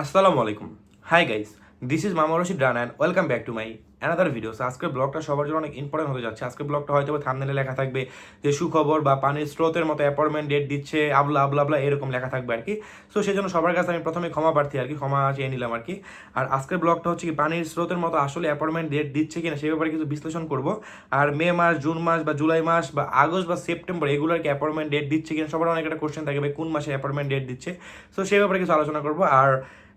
আসসালামু আলাইকুম। High guys this is Mama Rashid run and welcome back to my another video আজকের ব্লগটা সবার জন্য অনেক ইম্পর্টেন্ট হতে যাচ্ছে। আজকের ব্লগটা হয়তো থামনেলে লেখা থাকবে যে, সুখবর বা পানির স্রোতের মতো অ্যাপয়েন্টমেন্ট ডেট দিচ্ছে আবলা আবলা আবলা এরকম লেখা থাকবে আর কি। সো সেই জন্য সবার কাছে আমি প্রথমে ক্ষমা প্রার্থী আর কি, ক্ষমা চেয়ে নিলাম আর কি। আর আজকের ব্লগটা হচ্ছে কি, পানির স্রোতের মতো আসলে অ্যাপয়েন্টমেন্ট ডেট দিচ্ছে কিনা সেই ব্যাপারে কিছু বিশ্লেষণ করব। আর মে মাস, জুন মাস বা জুলাই মাস বা আগস্ট বা সেপ্টেম্বর এগুলোর কি অ্যাপয়েন্টমেন্ট ডেট দিচ্ছে কিনা সবার অনেক একটা কোশ্চেন থাকবে, কোন মাসে অ্যাপয়েন্টমেন্ট ডেট দিচ্ছে। সো সেই ব্যাপারে কিছু আলোচনা করব। আর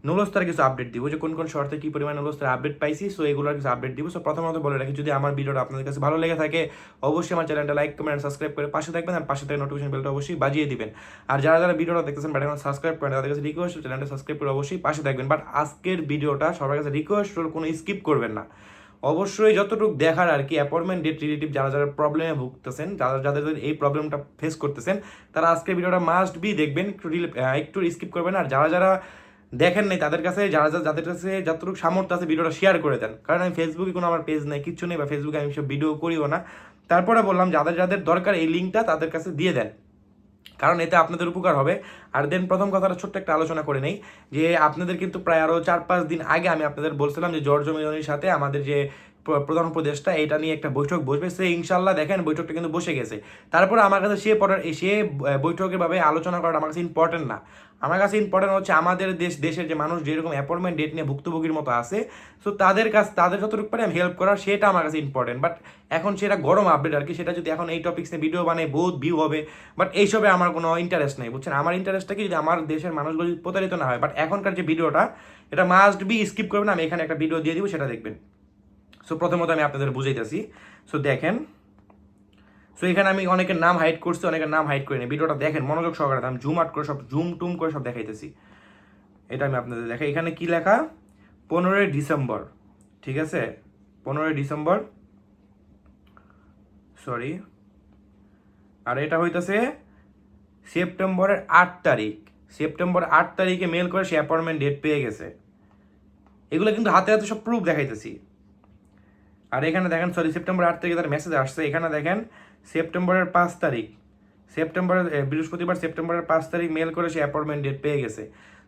নুলস্তার কিছু আপডেট দিব, যে কোন কোন শর্তে কি পরিমাণ নুলস্তার আপডেট পাইছি সো এগুলোর কিছু আপডেট দিব। সো প্রথমত বলে রাখি, যদি আমার ভিডিওটা আপনাদের কাছে ভালো লেগে থাকে, অবশ্যই আমার চ্যানেলটা লাইক কমেন্ট সাবস্ক্রাইব করে পাশে থাকবেন আর পাশে থেকে নোটিফিকেশন বেলটা অবশ্যই বাজিয়ে দিবেন। আর যারা যারা ভিডিওটা দেখতেছেন বাট এখন সাবস্ক্রাইব করেন তাদের কাছে রিকোয়েস্ট চ্যানেলটা সাবস্ক্রাইব করে অবশ্যই পাশে থাকবেন। বাট আজকের ভিডিওটা সবার কাছে রিকোয়েস্ট কোনো স্কিপ করবেন না। অবশ্যই যতটুকু দেখার আর কি অ্যাপয়েন্টমেন্ট ডেট রিলেটিভ যারা যারা প্রবলেমে ভুগতেছেন, যারা যাদের এই প্রবলেমটা ফেস করতেছেন, তারা আজকের ভিডিওটা মাস্ট বি দেখবেন, একটু একটু স্কিপ করবেন। আর যারা যারা দেখেন নাই, তাদের কাছে যারা যা যাদের কাছে যতটুকু সামর্থ্য আছে ভিডিওটা শেয়ার করে দেন। কারণ আমি ফেসবুকে কোনো আমার পেজ নেই, কিচ্ছু নেই বা ফেসবুকে আমি সব ভিডিও করিও না। তারপরে বললাম, যাদের যাদের দরকার এই লিঙ্কটা তাদের কাছে দিয়ে দেন। কারণ এতে আপনাদের উপকার হবে। আর দেন প্রথম কথাটা ছোট্ট একটা আলোচনা করে নেই, যে আপনাদের কিন্তু প্রায় আরও চার পাঁচ দিন আগে আমি আপনাদের বলছিলাম যে জর্জ মিলনির সাথে আমাদের যে প্রধান উপদেষ্টা এটা নিয়ে একটা বৈঠক বসবে। সে ইনশাল্লাহ দেখেন বৈঠকটা কিন্তু বসে গেছে। তারপরে আমার কাছে সে সে বৈঠকের ভাবে আলোচনা করাটা আমার কাছে ইম্পর্টেন্ট না। আমার কাছে ইম্পর্টেন্ট হচ্ছে আমাদের দেশ, দেশের যে মানুষ যেরকম অ্যাপয়েন্টমেন্ট ডেট নিয়ে ভুক্তভোগীর মতো আছে সো তাদের কাছ তাদের যতটুকু পারে আমি হেল্প করার সেটা আমার কাছে ইম্পর্টেন্ট বাট এখন সেটা গরম আপডেট আর কি সেটা যদি এখন এই টপিক্স নিয়ে ভিডিও বানাই, বহুত ভিউ হবে। বাট এইসবে আমার কোনো ইন্টারেস্ট নেই, বুঝছেন? আমার ইন্টারেস্টটা কি যদি আমার দেশের মানুষগুলো প্রতারিত না হয় বাট এখনকার যে ভিডিওটা এটা মাস্ট বি স্কিপ করবেন। আমি এখানে একটা ভিডিও দিয়ে দিব, সেটা দেখবেন। সো প্রথমত আমি আপনাদের বুঝাইতেছি। সো দেখেন। সো এখানে আমি অনেকের নাম হাইড করছি, অনেকের নাম হাইড করিনি। ভিডিওটা দেখেন, মনোযোগ সহকারে আমি জুম আউট করে সব জুম টুম করে সব দেখাইতেছি। এটা আমি আপনাদের দেখাই। এখানে কি লেখা? পনেরোই ডিসেম্বর। ঠিক আছে? পনেরোই ডিসেম্বর। সরি আর এটা হইতেছে সেপ্টেম্বরের আট তারিখ। সেপ্টেম্বর আট তারিখে মেল করে সে অ্যাপয়েন্টমেন্ট ডেট পেয়ে গেছে। এগুলো কিন্তু হাতে হাতে সব প্রুফ দেখাইতেছি। আর এখানে দেখেন সরি সেপ্টেম্বর আট তারিখে তার মেসেজ আসছে। এখানে দেখেন সেপ্টেম্বরের পাঁচ তারিখ। সেপ্টেম্বরের বৃহস্পতিবার সেপ্টেম্বরের পাঁচ তারিখ মেল করে সে অ্যাপয়েন্টমেন্ট ডেট পেয়ে গেছে।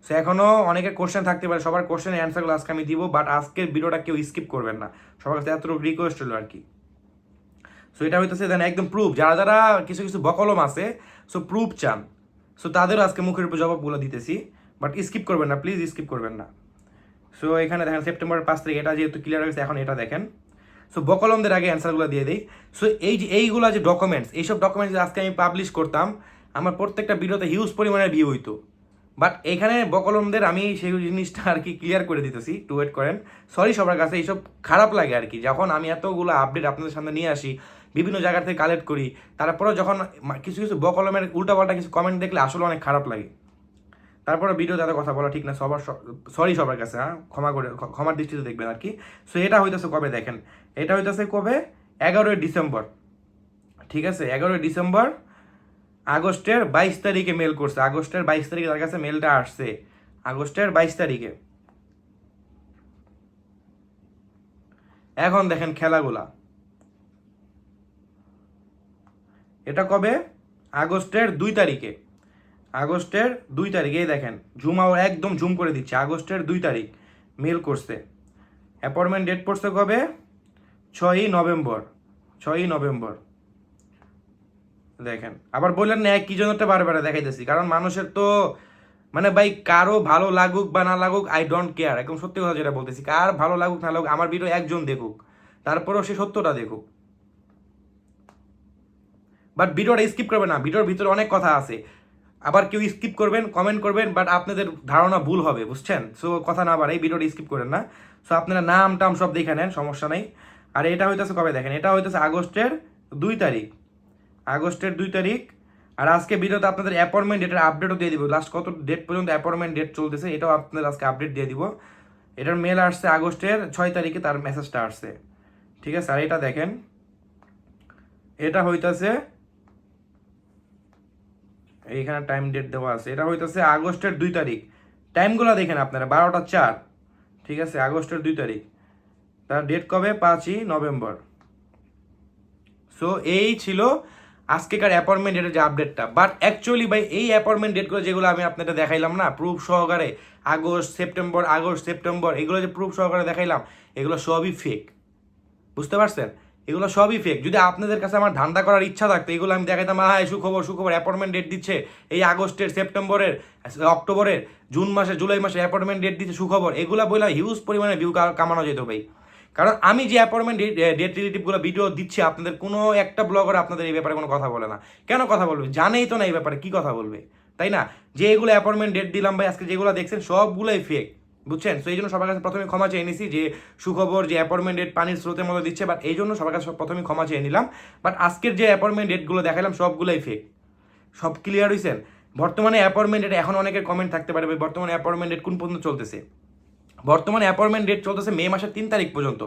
সো এখনও অনেকের কোশ্চেন থাকতে পারে, সবার কোশ্চেনের অ্যান্সারগুলো আজকে আমি দিব বাট আজকের ভিডিওটা কেউ স্কিপ করবেন না। সবার কাছে এতটুকু রিকোয়েস্ট হলো আর কি। সো এটা হইতেছে দেন একদম প্রুফ যারা যারা কিছু কিছু বকলম আছে সো প্রুফ চান। সো তাদেরও আজকে মুখের উপর জবাবগুলো দিতেছি বাট স্কিপ করবেন না প্লিজ স্কিপ করবেন না। সো এখানে দেখেন সেপ্টেম্বরের পাঁচ তারিখ, এটা যেহেতু ক্লিয়ার হয়েছে এখন এটা দেখেন। সো বকলমদের আগে অ্যান্সারগুলো দিয়ে দিই। সো এই যে, এইগুলো যে ডকুমেন্টস এইসব ডকুমেন্টস আজকে আমি পাবলিশ করতাম, আমার প্রত্যেকটা ভিডিওতে হিউজ পরিমাণের ভিউ হইতো। বাট এখানে বকলমদের আমি সেই জিনিসটা আর কি ক্লিয়ার করে দিতেছি টু ওয়েট করেন। সরি সবার কাছে, এইসব খারাপ লাগে আর কি। যখন আমি এতগুলো আপডেট আপনাদের সামনে নিয়ে আসি, বিভিন্ন জায়গা থেকে কালেক্ট করি, তারপরেও যখন কিছু কিছু বকলমের উল্টাপাল্টা কিছু কমেন্ট দেখলে আসলে অনেক খারাপ লাগে। তারপরে ভিডিও যাতে কথা বলা ঠিক না, সবার সরি সবার কাছে হ্যাঁ? ক্ষমা করে ক্ষমার দৃষ্টিতে দেখবেন আর কি। সো এটা হইতেছে কবে দেখেন? এটা হইতেছে কবে? এগারোই ডিসেম্বর। ঠিক আছে? এগারোই ডিসেম্বর আগস্টের বাইশ তারিখে মেল করছে। আগস্টের বাইশ তারিখে তার কাছে মেলটা আসছে। আগস্টের বাইশ তারিখে। এখন দেখেন খেলাগুলা। এটা কবে? আগস্টের দুই তারিখে। আগস্টের দুই তারিখে, এই দেখেন আও একদম জুম করে দিচ্ছে, আগস্টের দুই তারিখ মেল করছে। অ্যাপয়েন্টমেন্ট ডেট পড়ছে কবে? ছয়ই নভেম্বর ছয়ই নভেম্বর। দেখেন, আবার বললেন না, কি জন্য বারবার দেখাইতেছি, কারণ মানুষের তো মানে ভাই, কারও ভালো লাগুক বা না লাগুক আই ডোন্ট কেয়ার একদম সত্যি কথা যেটা বলতেছি, কার ভালো লাগুক, না লাগুক, আমার ভিডিও একজন দেখুক, তারপরেও সে সত্যটা দেখুক। বাট ভিডিওটা স্কিপ করবে না ভিডিওর ভিতরে অনেক কথা আছে। আবার কেউ স্কিপ করবেন কমেন্ট করবেন বাট আপনাদের ধারণা ভুল হবে, বুঝছেন? সো কথা না বাড়াই ভিডিওটা স্কিপ করেন না। সো আপনারা নাম, টাম সব দেখে নেন, সমস্যা নেই। আর এটা হইতেছে কবে দেখেন? এটা হইতেছে আগস্টের দুই তারিখ। আগস্টের দুই তারিখ। আর আজকে ভিডিওতে আপনাদের অ্যাপয়েন্টমেন্ট ডেটের আপডেটও দিয়ে দিব। লাস্ট কত ডেট পর্যন্ত অ্যাপয়েন্টমেন্ট ডেট চলতেছে, এটাও আপনাদের আজকে আপডেট দিয়ে দিব। এটার মেল আসছে আগস্টের ছয় তারিখে, তার মেসেজটা আসছে। ঠিক আছে? আর এটা দেখেন। এটা হইতাছে এইখানে টাইম ডেট দেওয়া আছে। এটা হইতেছে আগস্টের দুই তারিখ। টাইমগুলো দেখেন আপনারা, বারোটা চার। ঠিক আছে, আগস্টের দুই তারিখ। তার ডেট কবে? পাঁচই নভেম্বর। সো এই ছিল আজকেকার অ্যাপয়েন্টমেন্ট ডেটের যে আপডেটটা বাট অ্যাকচুয়ালি ভাই, এই অ্যাপয়েন্টমেন্ট ডেটগুলো যেগুলো আমি আপনাদের দেখাইলাম না প্রুফ সহকারে আগস্ট সেপ্টেম্বর আগস্ট সেপ্টেম্বর এগুলো যে প্রুফ সহকারে দেখাইলাম, এগুলো সবই ফেক বুঝতে পারছেন? এগুলো সবই ফেক যদি আপনাদের কাছে আমার ধান্দা করার ইচ্ছা থাকতো, এগুলো আমি দেখাইতাম হ্যাঁ সুখবর সুখবর অ্যাপয়েন্টমেন্ট ডেট দিচ্ছে। এই আগস্টের, সেপ্টেম্বরের, অক্টোবরের, জুন মাসে, জুলাই মাসে অ্যাপয়েন্টমেন্ট ডেট দিচ্ছে, সুখবর। এগুলো বলে হিউজ পরিমাণে ভিউ কামানো যেত ভাই। কারণ আমি যে অ্যাপয়েন্টমেন্ট ডেট রিলেটিভগুলো ভিডিও দিচ্ছি, আপনাদের কোনো একটা ব্লগার আপনাদের এই ব্যাপারে কোনো কথা বলে না। কেন কথা বলবে? জানেই তো না এই ব্যাপারে, কি কথা বলবে? তাই না? যে এগুলো অ্যাপয়েন্টমেন্ট ডেট দিলাম ভাই, আজকে যেগুলো দেখছেন, সবগুলোই ফেক বুঝছেন? তো এই জন্য সবার কাছে প্রথমে ক্ষমা চেয়ে নিছি যে, সুখবর, যে অ্যাপয়েন্টমেন্ট ডেট পানির স্রোতের মতো দিচ্ছে বাট এই জন্য সবার কাছে প্রথমে ক্ষমা চেয়ে নিলাম। বাট আজকের যে অ্যাপয়েন্টমেন্ট ডেটগুলো দেখালাম সবগুলোই ফেক সব ক্লিয়ার হয়েছেন বর্তমানে অ্যাপয়েন্টমেন্ট ডেট এখন অনেকের কমেন্ট থাকতে পারে বর্তমানে অ্যাপয়েন্টমেন্ট ডেট কোন পর্যন্ত চলতেছে? বর্তমানে অ্যাপয়েন্টমেন্ট ডেট চলতেছে মে মাসের তিন তারিখ পর্যন্ত।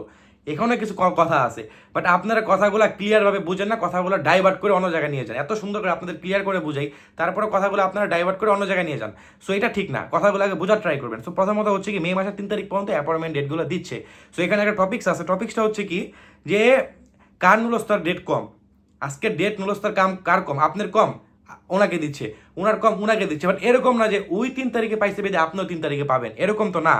এখানে কিছু কথা আছে। বাট আপনারা কথাগুলো ক্লিয়ারভাবে বুঝেন না, কথাগুলো ডাইভার্ট করে অন্য জায়গায় নিয়ে যান। এত সুন্দর করে আপনাদের ক্লিয়ার করে বুঝাই তারপরে কথাগুলো আপনারা ডাইভার্ট করে অন্য জায়গায় নিয়ে যান। সো এটা ঠিক না কথাগুলো আগে বোঝার ট্রাই করবেন। সো প্রথমত হচ্ছে কি, মে মাসের তিন তারিখ পর্যন্ত অ্যাপয়েন্টমেন্ট ডেটগুলো দিচ্ছে। সো এখানে একটা টপিক্স আছে। টপিক্সটা হচ্ছে কি, যে কার নুলস্তর ডেট কম? আজকের ডেট নুলস্তর কাম কার কম? আপনার কম? ওনাকে দিচ্ছে। ওনার কম? ওনাকে দিচ্ছে। বাট এরকম না যে ওই তিন তারিখে পাইছে বেদে আপনিও তিন তারিখে পাবেন। এরকম তো না।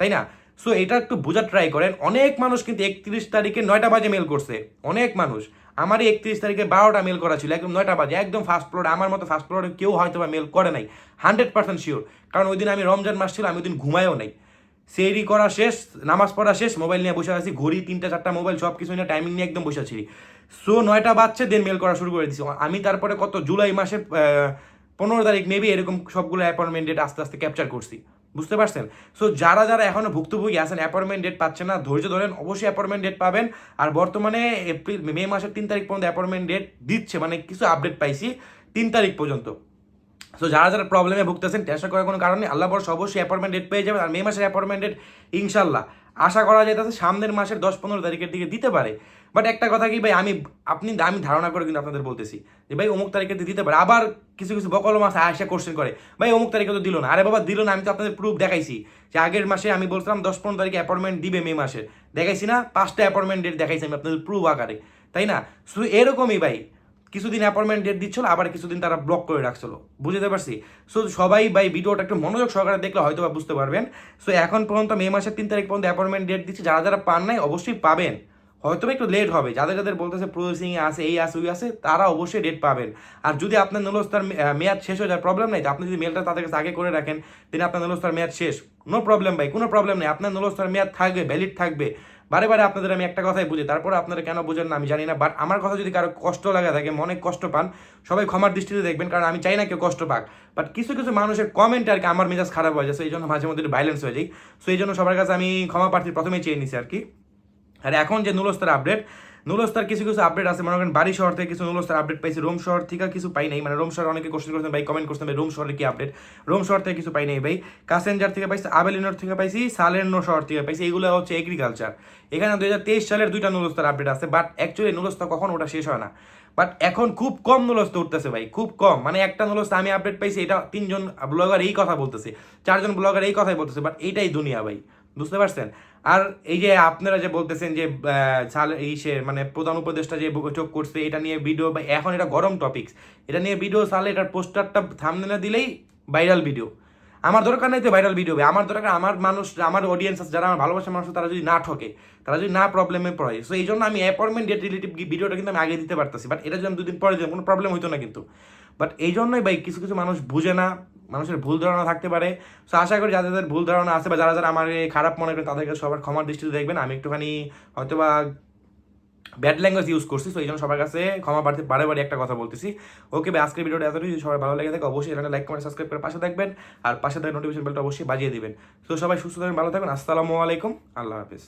তাই না? সো এটা একটু বোঝার ট্রাই করেন। অনেক মানুষ কিন্তু একত্রিশ তারিখে নয়টা বাজে মেল করছে। অনেক মানুষ। আমারই একত্রিশ তারিখে বারোটা মেল করা ছিল, একদম নয়টা বাজে। একদম ফার্স্ট ফ্লোর আমার মতো ফার্স্ট ফ্লোরে কেউ হয়তো বা মেল করে নাই। হান্ড্রেড পার্সেন্ট শিওর কারণ ওই দিন আমি রমজান মাস ছিল, আমি ওই দিন ঘুমায়ও নাই। সেরি করা শেষ, নামাজ পড়া শেষ মোবাইল নিয়ে বসে আছি, ঘড়ি তিনটা, চারটা মোবাইল সব কিছু নিয়ে টাইমিং নিয়ে একদম বসে আছি। সো নয়টা বাজছে দেন মেল করা শুরু করে দিছি। আমি তারপরে কত জুলাই মাসে পনেরো তারিখ মেবি এরকম সবগুলো অ্যাপয়েন্টমেন্ট ডেট আস্তে আস্তে ক্যাপচার করছি। বুঝতে পারছেন? সো যারা যারা এখনও ভুক্তভোগী আছেন অ্যাপয়েন্টমেন্ট ডেট পাচ্ছেন না, ধৈর্য ধরেন, অবশ্যই অ্যাপয়েন্টমেন্ট ডেট পাবেন। আর বর্তমানে এপ্রিল, মে মাসের তিন তারিখ পর্যন্ত অ্যাপয়েন্টমেন্ট ডেট দিচ্ছে মানে কিছু আপডেট পাইছি তিন তারিখ পর্যন্ত। সো যারা যারা প্রবলেমে ভুগতেছেন টেনশন করার কোনো কারণে আল্লাহ বর্ষ অবশ্যই অ্যাপয়েন্টমেন্ট ডেট পেয়ে যাবেন। আর মে মাসের অ্যাপয়েন্টমেন্ট ডেট ইনশাল্লাহ আশা করা যায় যাইতেছে সামনের মাসের দশ পনেরো তারিখের দিকে দিতে পারে। বাট একটা কথা কি ভাই, আমি, আপনি আমি ধারণা করে কিন্তু আপনাদের বলতেছি যে ভাই অমুক তারিখে দিতে পারে। আবার কিছু কিছু বকল মাস আসে কোশ্চেন করে। ভাই অমুক তারিখে তো দিল না। আরে বাবা, দিল না, আমি তো আপনাদের প্রুফ দেখাইছি। যে আগের মাসে আমি বলছিলাম দশ পনেরো তারিখে অ্যাপয়েন্টমেন্ট দিবে মে মাসের দেখাইছি না, পাঁচটা অ্যাপয়েন্টমেন্ট ডেট দেখাইছি আমি আপনাদের প্রুফ আকারে। তাই না? শুধু এরকমই ভাই, কিছুদিন অ্যাপয়েন্টমেন্ট ডেট দিচ্ছিল, আবার কিছুদিন তারা ব্লক করে রাখছিল। বুঝতে পারছি? সো সবাই ভাই ভিডিওটা একটু মনোযোগ সহকারে দেখলে হয়তো বা বুঝতে পারবেন। সো এখন পর্যন্ত মে মাসের তিন তারিখ পর্যন্ত অ্যাপয়েন্টমেন্ট ডেট দিচ্ছে। যারা যারা পান নাই, অবশ্যই পাবেন। হয়তো একটু লেট হবে। যাদের যাদের বলতেছে প্রসেসিং আছে, এই আছে, ওই আছে, তারা অবশ্যই ডেট পাবেন। আর যদি আপনার নলস্তার মেয়াদ শেষ হয়ে যায় প্রবলেম নেই। আপনি যদি মেলটা তাদের কাছে আগে করে রাখেন তিনি আপনার নলস্তার মেয়াদ শেষ। নো প্রবলেম ভাই, কোনো প্রবলেম নেই। আপনার নলস্তার মেয়াদ থাকবে ভ্যালিড থাকবে। বারে বারে আপনাদের আমি একটা কথাই বুঝি, তারপরে আপনারা কেন বুঝেন না আমি জানি না বাট আমার কথা যদি কারও কষ্ট লাগা থাকে, মনে কষ্ট পান, সবাই ক্ষমার দৃষ্টিতে দেখবেন, কারণ আমি চাই না কেউ কষ্ট পাক। বাট কিছু কিছু মানুষের কমেন্ট আর কি, আমার মেজাজ খারাপ হয়ে যায় সেই জন্য মাঝে মধ্যে ভাইলেন্স হয়ে যায়। সো এই জন্য সবার কাছে আমি ক্ষমা প্রার্থী প্রথমেই চেয়ে নিছি আর কি। আর এখন যে নুলস্তার আপডেট নুলস্তার কিছু কিছু আপডেট আছে, মনে করেন বাড়ি শহর থেকে কিছু নুলস্তার আপডেট পাইছি, রোম শহর থেকে কিছু পাই নাই। মানে রোম শহর অনেকে কোশ্চেন করছেন, ভাই কমেন্ট করছেন, ভাই রোম শহরে কি আপডেট রোম শহর থেকে কিছু পাই নাই ভাই। কাসেঞ্জার থেকে পাইছি, আবেলিনোর থেকে পাইছি সালেনো শহর থেকে পাইছি। এগুলো হচ্ছে এগ্রিকালচার এখানে দুই হাজার তেইশ সালের দুইটা নুলস্তার আপডেট আছে বাট অ্যাকচুয়ালি নুলস্তা কখন ওটা শেষ হয় না। বাট এখন খুব কম নুলস্ত উঠতেছে ভাই, খুব কম। মানে একটা নুলস্ত আমি আপডেট পাইছি, এটা তিনজন ব্লগার এই কথা বলতেছে, চারজন ব্লগার এই কথাই বলতেছে বাট এইটাই দুনিয়া ভাই। বুঝতে পারছেন? আর এই যে আপনারা যে বলতেছেন যে সাল এই সে মানে প্রধান উপদেষ্টা যে বৈঠক করছে, এটা নিয়ে ভিডিও বা এখন এটা গরম টপিকস এটা নিয়ে ভিডিও সালে এটার পোস্টারটা থামনেলে দিলেই ভাইরাল ভিডিও আমার দরকার নাই তো ভাইরাল ভিডিও হবে আমার দরকার আমার মানুষ, আমার অডিয়েন্স যারা আমার ভালোবাসার মানুষ তারা যদি না ঠকে, তারা যদি না প্রবলেমে পড়ে। সো এই জন্য আমি অ্যাপয়েন্টমেন্ট ডেট রিলেটিভ ভিডিওটা কিন্তু আমি আগে দিতে পারতেছি বাট এটা যদি আমি দুদিন পরে দিতাম কোনো প্রবলেম হতো না কিন্তু। বাট এই জন্যই ভাই কিছু কিছু মানুষ বুঝে না, মানুষের ভুল ধারণা থাকতে পারে। সো আশা করি যাদের ভুল ধারণা আছে বা যারা যারা আমার খারাপ মনে করেন তাদেরকে সবার ক্ষমার দৃষ্টিতে দেখবেন। আমি একটুখানি হয়তো বা ব্যাড ল্যাঙ্গুয়েজ ইউজ করছি তো এই জন্য সবার কাছে ক্ষমা প্রার্থী বারে বারে একটা কথা বলতেছি। ওকে ভাই, আজকের ভিডিওটা এতটুকু যদি সবাই ভালো লেগে থাকে অবশ্যই এখানে লাইক কমেন্ট সাবস্ক্রাইব করে পাশে থাকবেন। আর পাশে থাকা নোটিফিকেশন বেলটা অবশ্যই বাজিয়ে দিবেন। তো সবাই সুস্থ থাকবেন, ভালো থাকবেন। আসসালামু আলাইকুম। আল্লাহ হাফিজ।